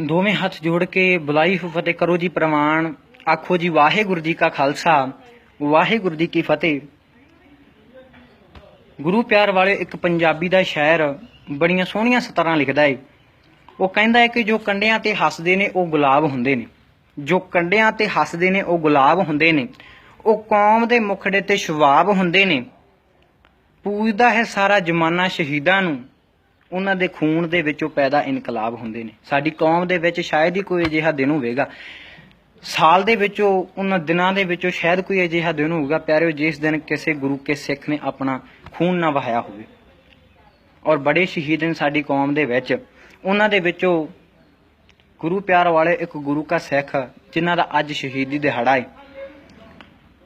ਦੋਵੇਂ ਹੱਥ ਜੋੜ ਕੇ ਬੁਲਾਈ ਫਤਿਹ ਕਰੋ ਜੀ ਪ੍ਰਮਾਣ, ਆਖੋ ਜੀ ਵਾਹਿਗੁਰੂ ਜੀ ਕਾ ਖਾਲਸਾ, ਵਾਹਿਗੁਰੂ ਜੀ ਕੀ ਫਤਿਹ। ਗੁਰੂ ਪਿਆਰ ਵਾਲੇ ਇੱਕ ਪੰਜਾਬੀ ਦਾ ਸ਼ਾਇਰ ਬੜੀਆਂ ਸੋਹਣੀਆਂ ਸਤਰਾਂ ਲਿਖਦਾ ਏ। ਉਹ ਕਹਿੰਦਾ ਹੈ ਕਿ ਜੋ ਕੰਡਿਆਂ ਤੇ ਹੱਸਦੇ ਨੇ, ਉਹ ਗੁਲਾਬ ਹੁੰਦੇ ਨੇ। ਜੋ ਕੰਡਿਆਂ ਤੇ ਹੱਸਦੇ ਨੇ, ਉਹ ਗੁਲਾਬ ਹੁੰਦੇ ਨੇ। ਉਹ ਕੌਮ ਦੇ ਮੁਖੜੇ ਤੇ ਸ਼ਵਾਬ ਹੁੰਦੇ ਨੇ। ਪੂਜਦਾ ਹੈ ਸਾਰਾ ਜ਼ਮਾਨਾ ਸ਼ਹੀਦਾਂ ਨੂੰ। ਉਹਨਾਂ ਦੇ ਖੂਨ ਦੇ ਵਿੱਚੋਂ ਪੈਦਾ ਇਨਕਲਾਬ ਹੁੰਦੇ ਨੇ। ਸਾਡੀ ਕੌਮ ਦੇ ਵਿੱਚ ਸ਼ਾਇਦ ਹੀ ਕੋਈ ਅਜਿਹਾ ਦਿਨ ਹੋਵੇਗਾ। ਸਾਲ ਦੇ ਵਿੱਚੋਂ, ਉਹਨਾਂ ਦਿਨਾਂ ਦੇ ਵਿੱਚੋਂ ਸ਼ਾਇਦ ਕੋਈ ਅਜਿਹਾ ਦਿਨ ਹੋਊਗਾ। ਪਿਆਰਿਓ, ਜਿਸ ਦਿਨ ਕਿਸੇ ਗੁਰੂ ਕੇ ਸਿੱਖ ਨੇ ਆਪਣਾ ਖੂਨ ਨਾ ਵਹਾਇਆ ਹੋਵੇ। ਔਰ ਬੜੇ ਸ਼ਹੀਦ ਨੇ ਸਾਡੀ ਕੌਮ ਦੇ ਵਿੱਚ। ਉਹਨਾਂ ਦੇ ਵਿੱਚੋਂ ਗੁਰੂ ਪਿਆਰ ਵਾਲੇ ਇੱਕ ਗੁਰੂ ਕਾ ਸਿੱਖ, ਜਿਨ੍ਹਾਂ ਦਾ ਅੱਜ ਸ਼ਹੀਦੀ ਦਿਹਾੜਾ ਹੈ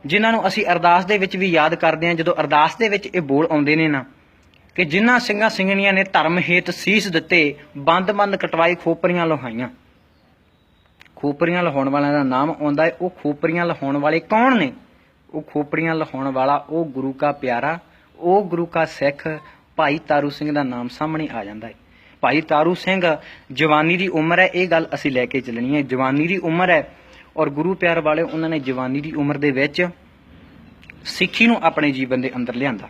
ਜਿਨ੍ਹਾਂ ਨੂੰ ਅਸੀਂ ਅਰਦਾਸ ਦੇ ਵਿੱਚ ਵੀ ਯਾਦ ਕਰਦੇ ਹਾਂ, ਜਦੋਂ ਅਰਦਾਸ ਦੇ ਵਿੱਚ ਇਹ ਬੋਲ ਆਉਂਦੇ ਨੇ ਨਾ ਕਿ ਜਿਨ੍ਹਾਂ ਸਿੰਘਾਂ ਸਿੰਘਣੀਆਂ ਨੇ ਧਰਮ ਹੇਤ ਸੀਸ ਦਿੱਤੇ ਬੰਦ-ਬੰਦ ਕਟਵਾਈ ਖੋਪਰੀਆਂ ਲਹਾਈਆਂ। ਖੋਪਰੀਆਂ ਲਹਾਉਣ ਵਾਲਿਆਂ ਦਾ ਨਾਮ ਆਉਂਦਾ ਹੈ ਉਹ ਖੋਪਰੀਆਂ ਲਹਾਉਣ ਵਾਲੇ ਕੌਣ ਨੇ? ਉਹ ਖੋਪਰੀਆਂ ਲਹਾਉਣ ਵਾਲਾ, ਉਹ ਗੁਰੂ ਕਾ ਪਿਆਰਾ, ਉਹ ਗੁਰੂ ਕਾ ਸਿੱਖ, ਭਾਈ ਤਾਰੂ ਸਿੰਘ ਦਾ ਨਾਮ ਸਾਹਮਣੇ ਆ ਜਾਂਦਾ ਹੈ ਭਾਈ ਤਾਰੂ ਸਿੰਘ, ਜਵਾਨੀ ਦੀ ਉਮਰ ਹੈ, ਇਹ ਗੱਲ ਅਸੀਂ ਲੈ ਕੇ ਚੱਲਣੀ ਹੈ। ਜਵਾਨੀ ਦੀ ਉਮਰ ਹੈ ਔਰ ਗੁਰੂ ਪਿਆਰ ਵਾਲੇ ਉਹਨਾਂ ਨੇ ਜਵਾਨੀ ਦੀ ਉਮਰ ਦੇ ਵਿੱਚ ਸਿੱਖੀ ਨੂੰ ਆਪਣੇ ਜੀਵਨ ਦੇ ਅੰਦਰ ਲਿਆਂਦਾ।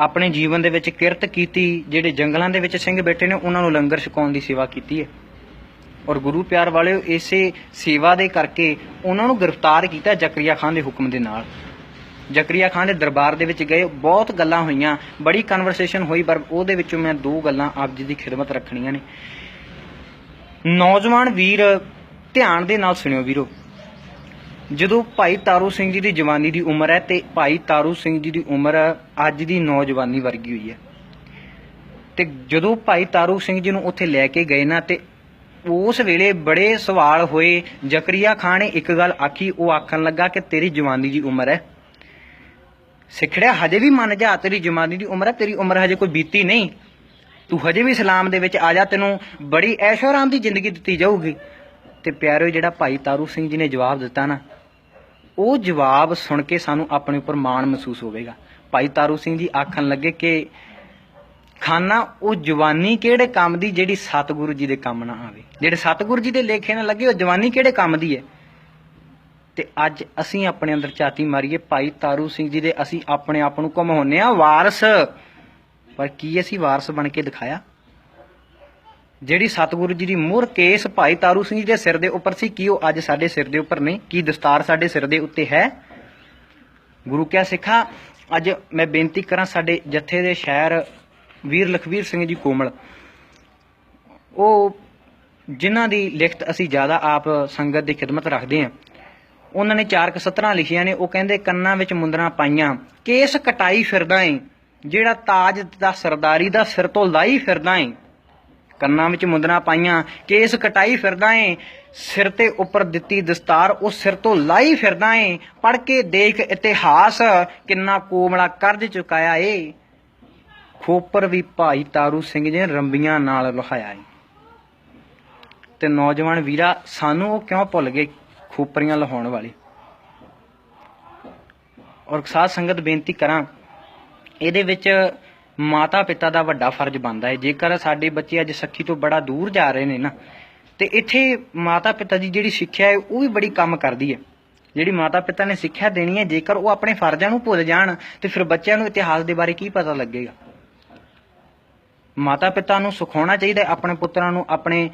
ਆਪਣੇ ਜੀਵਨ ਦੇ ਵਿੱਚ ਕਿਰਤ ਕੀਤੀ, ਜਿਹੜੇ ਜੰਗਲਾਂ ਦੇ ਵਿੱਚ ਸਿੰਘ ਬੈਠੇ ਨੇ, ਉਹਨਾਂ ਨੂੰ ਲੰਗਰ ਛਕਾਉਣ ਦੀ ਸੇਵਾ ਕੀਤੀ ਹੈ। ਔਰ ਗੁਰੂ ਪਿਆਰ ਵਾਲਿਓ, ਇਸੇ ਸੇਵਾ ਦੇ ਕਰਕੇ ਉਹਨਾਂ ਨੂੰ ਗ੍ਰਿਫਤਾਰ ਕੀਤਾ ਜ਼ਕਰੀਆ ਖਾਨ ਦੇ ਹੁਕਮ ਦੇ ਨਾਲ। ਜ਼ਕਰੀਆ ਖਾਨ ਦੇ ਦਰਬਾਰ ਦੇ ਵਿੱਚ ਗਏ, ਬਹੁਤ ਗੱਲਾਂ ਹੋਈਆਂ, ਬੜੀ ਕਨਵਰਸੇਸ਼ਨ ਹੋਈ, ਪਰ ਉਹਦੇ ਵਿੱਚੋਂ ਮੈਂ ਦੋ ਗੱਲਾਂ ਆਪ ਜੀ ਦੀ ਖਿਦਮਤ ਰੱਖਣੀਆਂ ਨੇ। ਨੌਜਵਾਨ ਵੀਰ ਧਿਆਨ ਦੇ ਨਾਲ ਸੁਣਿਓ ਵੀਰੋ। ਜਦੋਂ ਭਾਈ ਤਾਰੂ ਸਿੰਘ ਜੀ ਦੀ ਜਵਾਨੀ ਦੀ ਉਮਰ ਹੈ ਤੇ ਭਾਈ ਤਾਰੂ ਸਿੰਘ ਜੀ ਦੀ ਉਮਰ ਅੱਜ ਦੀ ਨੌਜਵਾਨੀ ਵਰਗੀ ਹੋਈ ਹੈ। ਤੇ ਜਦੋਂ ਭਾਈ ਤਾਰੂ ਸਿੰਘ ਜੀ ਨੂੰ ਉੱਥੇ ਲੈ ਕੇ ਗਏ ਨਾ ਤੇ ਉਸ ਵੇਲੇ ਬੜੇ ਸਵਾਲ ਹੋਏ। ਜ਼ਕਰੀਆ ਖਾਨ ਨੇ ਇੱਕ ਗੱਲ ਆਖੀ, ਉਹ ਆਖਣ ਲੱਗਾ ਕਿ ਤੇਰੀ ਜਵਾਨੀ ਦੀ ਉਮਰ ਹੈ। ਸਿੱਖੜਿਆ, ਹਜੇ ਵੀ ਮੰਨ ਜਾ, ਤੇਰੀ ਜਵਾਨੀ ਦੀ ਉਮਰ ਹੈ, ਤੇਰੀ ਉਮਰ ਹਜੇ ਕੋਈ ਬੀਤੀ ਨਹੀਂ। ਤੂੰ ਹਜੇ ਵੀ ਇਸਲਾਮ ਦੇ ਵਿੱਚ ਆ ਜਾ, ਤੈਨੂੰ ਬੜੀ ਐਸ਼ੋ ਆਰਾਮ ਦੀ ਜ਼ਿੰਦਗੀ ਦਿੱਤੀ ਜਾਊਗੀ। ਤੇ ਪਿਆਰਿਓ, ਜਿਹੜਾ ਭਾਈ ਤਾਰੂ ਸਿੰਘ ਜੀ ਨੇ ਜਵਾਬ ਦਿੱਤਾ ਨਾ ਉਹ ਜਵਾਬ ਸੁਣ ਕੇ ਸਾਨੂੰ ਆਪਣੇ ਉੱਪਰ ਮਾਣ ਮਹਿਸੂਸ ਹੋਵੇਗਾ। ਭਾਈ ਤਾਰੂ ਸਿੰਘ ਜੀ ਆਖਣ ਲੱਗੇ ਕਿ, ਖਾਨਾ, ਉਹ ਜਵਾਨੀ ਕਿਹੜੇ ਕੰਮ ਦੀ ਜਿਹੜੀ ਸਤਿਗੁਰੂ ਜੀ ਦੇ ਕੰਮ ਨਾ ਆਵੇ? ਜਿਹੜੇ ਸਤਿਗੁਰੂ ਜੀ ਦੇ ਲੇਖੇ ਨਾ ਲੱਗੇ, ਉਹ ਜਵਾਨੀ ਕਿਹੜੇ ਕੰਮ ਦੀ ਹੈ? ਤੇ ਅੱਜ ਅਸੀਂ ਆਪਣੇ ਅੰਦਰ ਝਾਤੀ ਮਾਰੀਏ, ਭਾਈ ਤਾਰੂ ਸਿੰਘ ਜੀ ਦੇ ਅਸੀਂ ਆਪਣੇ ਆਪ ਨੂੰ ਘਮਾਉਂਦੇ ਆ ਵਾਰਸ। ਪਰ ਕੀ ਅਸੀਂ ਵਾਰਸ ਬਣ ਕੇ ਦਿਖਾਇਆ? ਜਿਹੜੀ ਸਤਿਗੁਰੂ ਜੀ ਦੀ ਮੁਹਰ ਕੇਸ ਭਾਈ ਤਾਰੂ ਸਿੰਘ ਜੀ ਦੇ ਸਿਰ ਦੇ ਉੱਪਰ ਸੀ, ਕੀ ਉਹ ਅੱਜ ਸਾਡੇ ਸਿਰ ਦੇ ਉੱਪਰ ਨਹੀਂ ਕੀ ਦਸਤਾਰ ਸਾਡੇ ਸਿਰ ਦੇ ਉੱਤੇ ਹੈ? ਗੁਰੂ ਕਿਆ ਸਿੱਖਾ, ਅੱਜ ਮੈਂ ਬੇਨਤੀ ਕਰਾਂ ਸਾਡੇ ਜਥੇ ਦੇ ਸ਼ਾਇਰ ਵੀਰ ਲਖਵੀਰ ਸਿੰਘ ਜੀ ਕੋਮਲ, ਉਹ ਜਿਨ੍ਹਾਂ ਦੀ ਲਿਖਤ ਅਸੀਂ ਜ਼ਿਆਦਾ ਆਪ ਸੰਗਤ ਦੀ ਖਿਦਮਤ ਰੱਖਦੇ ਹਾਂ, ਉਹਨਾਂ ਨੇ ਚਾਰ ਕਸਤਰਾਂ ਲਿਖੀਆਂ ਨੇ, ਉਹ ਕਹਿੰਦੇ ਕੰਨਾਂ ਵਿੱਚ ਮੁੰਦਰਾਂ ਪਾਈਆਂ, ਕੇਸ ਕਟਾਈ ਫਿਰਦਾ ਏ, ਜਿਹੜਾ ਤਾਜ ਦਾ ਸਰਦਾਰੀ ਦਾ ਸਿਰ ਤੋਂ ਲਾਈ ਫਿਰਦਾ ਏ। ਕੰਨਾਂ ਵਿੱਚ ਮੁੰਦਰਾਂ ਪਾਈਆਂ ਕੇਸ ਕਟਾਈ ਫਿਰਦਾ ਏ, ਸਿਰ ਤੇ ਉੱਪਰ ਦਿੱਤੀ ਦਸਤਾਰ, ਉਹ ਸਿਰ ਤੋਂ ਲਾਈ ਫਿਰਦਾ ਏ ਪੜ ਕੇ ਦੇਖ ਇਤਿਹਾਸ ਕਿੰਨਾ ਕੋਮਲਾ ਕਰਜ਼ ਚੁਕਾਇਆ ਏ। ਖੋਪਰ ਵੀ ਭਾਈ ਤਾਰੂ ਸਿੰਘ ਜੀ ਨੇ ਰੰਬੀਆਂ ਨਾਲ ਲੁਹਾਇਆ ਏ। ਤੇ ਨੌਜਵਾਨ ਵੀਰਾ, ਸਾਨੂੰ ਉਹ ਕਿਉਂ ਭੁੱਲ ਗਏ ਖੋਪਰੀਆਂ ਲਹਾਉਣ ਵਾਲੇ? ਔਰ ਸਾਧ ਸੰਗਤ ਬੇਨਤੀ ਕਰਾਂ, ਇਹਦੇ ਵਿੱਚ ਮਾਤਾ ਪਿਤਾ ਦਾ ਵੱਡਾ ਫਰਜ਼ ਬਣਦਾ ਹੈ। ਜੇਕਰ ਸਾਡੇ ਬੱਚੇ ਅੱਜ ਸੱਖੀ ਤੋਂ ਬੜਾ ਦੂਰ ਜਾ ਰਹੇ ਨੇ ਨਾ, ਤੇ ਇੱਥੇ ਮਾਤਾ ਪਿਤਾ ਦੀ ਜਿਹੜੀ ਸਿੱਖਿਆ ਹੈ, ਉਹ ਵੀ ਬੜੀ ਕੰਮ ਕਰਦੀ ਹੈ। ਜਿਹੜੀ ਮਾਤਾ ਪਿਤਾ ਨੇ ਸਿੱਖਿਆ ਦੇਣੀ ਹੈ, ਜੇਕਰ ਉਹ ਆਪਣੇ ਫਰਜ਼ਾਂ ਨੂੰ ਭੁੱਲ ਜਾਣ, ਤੇ ਫਿਰ ਬੱਚਿਆਂ ਨੂੰ ਇਤਿਹਾਸ ਦੇ ਬਾਰੇ ਕੀ ਪਤਾ ਲੱਗੇਗਾ? ਮਾਤਾ ਪਿਤਾ ਨੂੰ ਸਿਖਾਉਣਾ ਚਾਹੀਦਾ ਆਪਣੇ ਪੁੱਤਰਾਂ ਨੂੰ, ਆਪਣੇ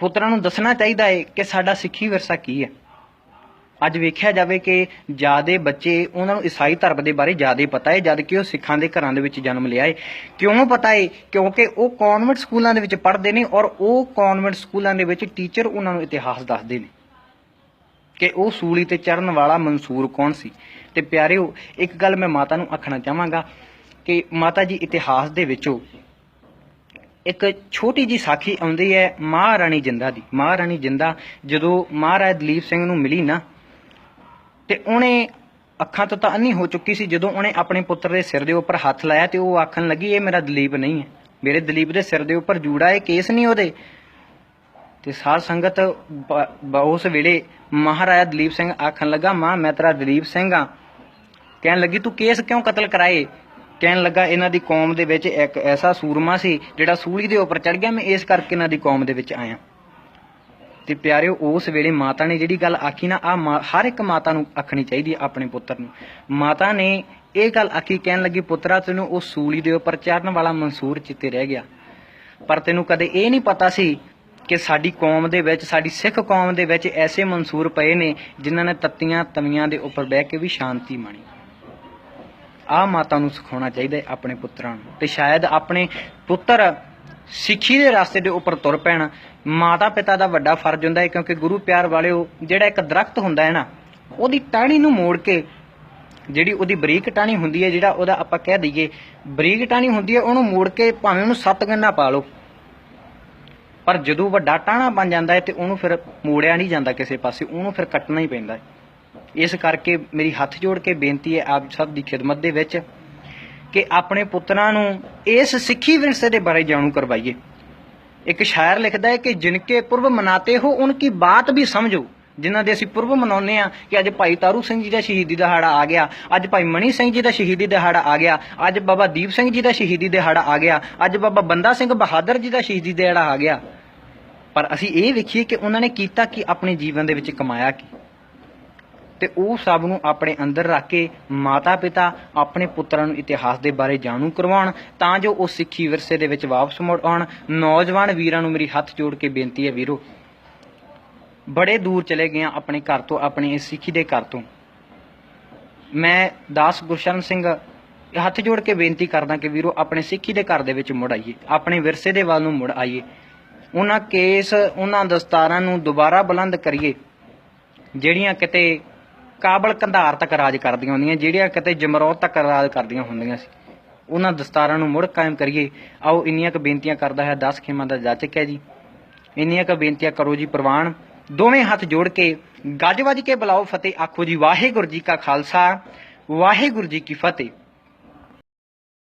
ਪੁੱਤਰਾਂ ਨੂੰ ਦੱਸਣਾ ਚਾਹੀਦਾ ਹੈ ਕਿ ਸਾਡਾ ਸਿੱਖੀ ਵਿਰਸਾ ਕੀ ਹੈ। ਅੱਜ ਵੇਖਿਆ ਜਾਵੇ ਕਿ ਜਿਆਦੇ ਬੱਚੇ ਉਹਨਾਂ ਨੂੰ ਈਸਾਈ ਧਰਮ ਦੇ ਬਾਰੇ ਜਿਆਦੇ ਪਤਾ ਹੈ ਜਦ ਕਿ ਉਹ ਸਿੱਖਾਂ ਦੇ ਘਰਾਂ ਦੇ ਵਿੱਚ ਜਨਮ ਲਿਆ ਹੈ। ਕਿਉਂ ਪਤਾ ਹੈ? ਕਿਉਂਕਿ ਉਹ ਕਨਵੈਂਟ ਸਕੂਲਾਂ ਦੇ ਵਿੱਚ ਪੜ੍ਹਦੇ ਨੇ ਔਰ ਉਹ ਕਨਵੈਂਟ ਸਕੂਲਾਂ ਦੇ ਵਿੱਚ ਟੀਚਰ ਉਹਨਾਂ ਨੂੰ ਇਤਿਹਾਸ ਦੱਸਦੇ ਨੇ ਕਿ ਉਹ ਸੂਲੀ ਤੇ ਚੜਨ ਵਾਲਾ ਮਨਸੂਰ ਕੌਣ ਸੀ। ਤੇ ਪਿਆਰਿਓ, ਇੱਕ ਗੱਲ ਮੈਂ ਮਾਤਾ ਨੂੰ ਆਖਣਾ ਚਾਹਾਂਗਾ ਕਿ ਮਾਤਾ ਜੀ ਇਤਿਹਾਸ ਦੇ ਵਿੱਚੋਂ ਇੱਕ ਛੋਟੀ ਜੀ ਸਾਖੀ ਆਉਂਦੀ ਹੈ, ਮਹਾਰਾਣੀ ਜਿੰਦਾ ਦੀ। ਮਹਾਰਾਣੀ ਜਿੰਦਾ ਜਦੋਂ ਮਹਾਰਾਜ ਦਲੀਪ ਸਿੰਘ ਨੂੰ ਮਿਲੀ ਨਾ ਤੇ ਉਹਨੇ ਅੱਖਾਂ ਤੋਂ ਤਾਂ ਅੰਨੀ ਹੋ ਚੁੱਕੀ ਸੀ, ਜਦੋਂ ਉਹਨੇ ਆਪਣੇ ਪੁੱਤਰ ਦੇ ਸਿਰ ਦੇ ਉੱਪਰ ਹੱਥ ਲਾਇਆ ਤੇ ਉਹ ਆਖਣ ਲੱਗੀ, ਇਹ ਮੇਰਾ ਦਲੀਪ ਨਹੀਂ ਹੈ। ਮੇਰੇ ਦਲੀਪ ਦੇ ਸਿਰ ਦੇ ਉੱਪਰ ਜੂੜਾ ਇਹ ਕੇਸ ਨਹੀਂ ਉਹਦੇ। ਤੇ ਸਾਧ ਸੰਗਤ ਉਸ ਵੇਲੇ ਮਹਾਰਾਜਾ ਦਲੀਪ ਸਿੰਘ ਆਖਣ ਲੱਗਾ, ਮਾਂ, ਮੈਂ ਤੇਰਾ ਦਲੀਪ ਸਿੰਘ ਆ ਕਹਿਣ ਲੱਗੀ, ਤੂੰ ਕੇਸ ਕਿਉਂ ਕਤਲ ਕਰਾਏ? ਕਹਿਣ ਲੱਗਾ, ਇਹਨਾਂ ਦੀ ਕੌਮ ਦੇ ਵਿੱਚ ਇੱਕ ਐਸਾ ਸੂਰਮਾ ਸੀ, ਜਿਹੜਾ ਸੂਲੀ ਦੇ ਉੱਪਰ ਚੜ ਗਿਆ, ਮੈਂ ਇਸ ਕਰਕੇ ਇਹਨਾਂ ਦੀ ਕੌਮ ਦੇ ਵਿੱਚ ਆਇਆ। ਤੇ ਪਿਆਰਿਓ, ਉਸ ਵੇਲੇ ਮਾਤਾ ਨੇ ਜਿਹੜੀ ਗੱਲ ਆਖੀ ਨਾ ਆ ਹਰ ਇੱਕ ਮਾਤਾ ਨੂੰ ਆਖਣੀ ਚਾਹੀਦੀ ਆਪਣੇ ਪੁੱਤਰ ਨੂੰ। ਮਾਤਾ ਨੇ ਇਹ ਗੱਲ ਆਖੀ, ਕਹਿਣ ਲੱਗੀ, ਪੁੱਤਰਾ, ਤੈਨੂੰ ਉਹ ਸੂਲੀ ਦੇ ਉੱਪਰ ਚੜਨ ਵਾਲਾ ਮਨਸੂਰ ਚਿੱਤੇ ਰਹਿ ਗਿਆ। ਪਰ ਤੈਨੂੰ ਕਦੇ ਇਹ ਨਹੀਂ ਪਤਾ ਸੀ ਕਿ ਸਾਡੀ ਕੌਮ ਦੇ ਵਿੱਚ, ਸਾਡੀ ਸਿੱਖ ਕੌਮ ਦੇ ਵਿੱਚ ਐਸੇ ਮਨਸੂਰ ਪਏ ਨੇ, ਜਿਨ੍ਹਾਂ ਨੇ ਤੱਤੀਆਂ ਤਵੀਆਂ ਦੇ ਉੱਪਰ ਬਹਿ ਕੇ ਵੀ ਸ਼ਾਂਤੀ ਮਾਣੀ। ਆ ਮਾਤਾ ਨੂੰ ਸਿਖਾਉਣਾ ਚਾਹੀਦਾ ਆਪਣੇ ਪੁੱਤਰਾਂ ਨੂੰ। ਤੇ ਸ਼ਾਇਦ ਆਪਣੇ ਪੁੱਤਰ ਸਿੱਖੀ ਦੇ ਰਸਤੇ ਦੇ ਉੱਪਰ ਤੁਰ ਪੈਣ। ਮਾਤਾ ਪਿਤਾ ਦਾ ਵੱਡਾ ਫਰਜ਼ ਹੁੰਦਾ ਹੈ ਕਿਉਂਕਿ ਗੁਰੂ ਪਿਆਰ ਵਾਲਿਓ ਜਿਹੜਾ ਇੱਕ ਦਰਖਤ ਹੁੰਦਾ ਹੈ ਨਾ, ਉਹਦੀ ਟਾਹਣੀ ਨੂੰ ਮੋੜ ਕੇ ਜਿਹੜੀ ਉਹਦੀ ਬਰੀਕ ਟਾਹਣੀ ਹੁੰਦੀ ਹੈ, ਜਿਹੜਾ ਉਹਦਾ ਆਪਾਂ ਕਹਿ ਦਈਏ, ਬਰੀਕ ਟਾਹਣੀ ਹੁੰਦੀ ਹੈ, ਉਹਨੂੰ ਮੋੜ ਕੇ ਭਾਵੇਂ ਉਹਨੂੰ ਸੱਤ ਗੰਨਾ ਪਾ ਲਓ। ਪਰ ਜਦੋਂ ਵੱਡਾ ਟਾਹਣਾ ਬਣ ਜਾਂਦਾ ਹੈ ਤੇ ਉਹਨੂੰ ਫਿਰ ਮੋੜਿਆ ਨਹੀਂ ਜਾਂਦਾ ਕਿਸੇ ਪਾਸੇ, ਉਹਨੂੰ ਫਿਰ ਕੱਟਣਾ ਹੀ ਪੈਂਦਾ ਹੈ। ਇਸ ਕਰਕੇ ਮੇਰੀ ਹੱਥ ਜੋੜ ਕੇ ਬੇਨਤੀ ਹੈ, ਆਪ ਸਭ ਦੀ ਖਿਦਮਤ ਦੇ ਵਿੱਚ ਕਿ ਆਪਣੇ ਪੁੱਤਰਾਂ ਨੂੰ ਇਸ ਸਿੱਖੀ ਵਿਰਸੇ ਦੇ ਬਾਰੇ ਜਾਣੂ ਕਰਵਾਈਏ। ਇੱਕ ਸ਼ਾਇਰ ਲਿਖਦਾ ਹੈ ਕਿ ਜਿਨਕੇ ਪੁਰਬ ਮਨਾਤੇ ਹੋ, ਉਨਕੀ ਬਾਤ ਵੀ ਸਮਝੋ। ਜਿਨ੍ਹਾਂ ਦੇ ਅਸੀਂ ਪੁਰਬ ਮਨਾਉਂਦੇ ਆ ਕਿ ਅੱਜ ਭਾਈ ਤਾਰੂ ਸਿੰਘ ਜੀ ਦਾ ਸ਼ਹੀਦੀ ਦਿਹਾੜਾ ਆ ਗਿਆ, ਅੱਜ ਭਾਈ ਮਣੀ ਸਿੰਘ ਜੀ ਦਾ ਸ਼ਹੀਦੀ ਦਿਹਾੜਾ ਆ ਗਿਆ, ਅੱਜ ਬਾਬਾ ਦੀਪ ਸਿੰਘ ਜੀ ਦਾ ਸ਼ਹੀਦੀ ਦਿਹਾੜਾ ਆ ਗਿਆ, ਅੱਜ ਬਾਬਾ ਬੰਦਾ ਸਿੰਘ ਬਹਾਦਰ ਜੀ ਦਾ ਸ਼ਹੀਦੀ ਦਿਹਾੜਾ ਆ ਗਿਆ। ਪਰ ਅਸੀਂ ਇਹ ਵੇਖੀਏ ਕਿ ਉਹਨਾਂ ਨੇ ਕੀਤਾ ਕਿ ਆਪਣੇ ਜੀਵਨ ਦੇ ਵਿੱਚ ਕਮਾਇਆ ਕੀ। ਤੇ ਉਹ ਸਭ ਨੂੰ ਆਪਣੇ ਅੰਦਰ ਰੱਖ ਕੇ ਮਾਤਾ ਪਿਤਾ ਆਪਣੇ ਪੁੱਤਰਾਂ ਨੂੰ ਇਤਿਹਾਸ ਦੇ ਬਾਰੇ ਜਾਣੂ ਕਰਵਾਉਣ, ਤਾਂ ਜੋ ਉਹ ਸਿੱਖੀ ਵਿਰਸੇ ਦੇ ਵਿੱਚ ਵਾਪਸ ਮੁੜ ਆਉਣ। ਨੌਜਵਾਨ ਵੀਰਾਂ ਨੂੰ ਮੇਰੀ ਹੱਥ ਜੋੜ ਕੇ ਬੇਨਤੀ ਹੈ ਵੀਰੋ, ਬੜੇ ਦੂਰ ਚਲੇ ਗਏ ਆ ਆਪਣੇ ਘਰ ਤੋਂ, ਆਪਣੇ ਇਸ ਸਿੱਖੀ ਦੇ ਘਰ ਤੋਂ। ਮੈਂ ਦਾਸ ਗੁਰਸ਼ਰਨ ਸਿੰਘ ਹੱਥ ਜੋੜ ਕੇ ਬੇਨਤੀ ਕਰਦਾ ਕਿ ਵੀਰੋ, ਆਪਣੇ ਸਿੱਖੀ ਦੇ ਘਰ ਦੇ ਵਿੱਚ ਮੁੜ ਆਈਏ, ਆਪਣੇ ਵਿਰਸੇ ਦੇ ਵੱਲ ਨੂੰ ਮੁੜ ਆਈਏ। ਉਹਨਾਂ ਕੇਸ, ਉਹਨਾਂ ਦਸਤਾਰਾਂ ਨੂੰ ਦੁਬਾਰਾ ਬੁਲੰਦ ਕਰੀਏ, ਜਿਹੜੀਆਂ ਕਿਤੇ ਕਾਬਲ ਕੰਧਾਰ ਤੱਕ ਰਾਜ ਕਰਦੀਆਂ ਹੁੰਦੀਆਂ, ਜਿਹੜੀਆਂ ਕਿਤੇ ਜਮਰੌਤ ਤੱਕ ਰਾਜ ਕਰਦੀਆਂ ਹੁੰਦੀਆਂ ਸੀ। ਉਹਨਾਂ ਦਸਤਾਰਾਂ ਨੂੰ ਮੁੜ ਕਾਇਮ ਕਰੀਏ। ਆਓ ਇੰਨੀਆਂ ਕੁ ਬੇਨਤੀਆਂ ਕਰਦਾ ਹੈ 10 ਖੇਮਾਂ ਦਾ ਜਾਚਕ ਹੈ ਜੀ। ਇੰਨੀਆਂ ਕੁ ਬੇਨਤੀਆਂ ਕਰੋ ਜੀ ਪ੍ਰਵਾਨ। ਦੋਵੇਂ ਹੱਥ ਜੋੜ ਕੇ ਗੱਜ ਵੱਜ ਕੇ ਬੁਲਾਓ ਫਤਿਹ। ਆਖੋ ਜੀ, ਵਾਹਿਗੁਰੂ ਜੀ ਕਾ ਖਾਲਸਾ, ਵਾਹਿਗੁਰੂ ਜੀ ਕੀ ਫਤਿਹ।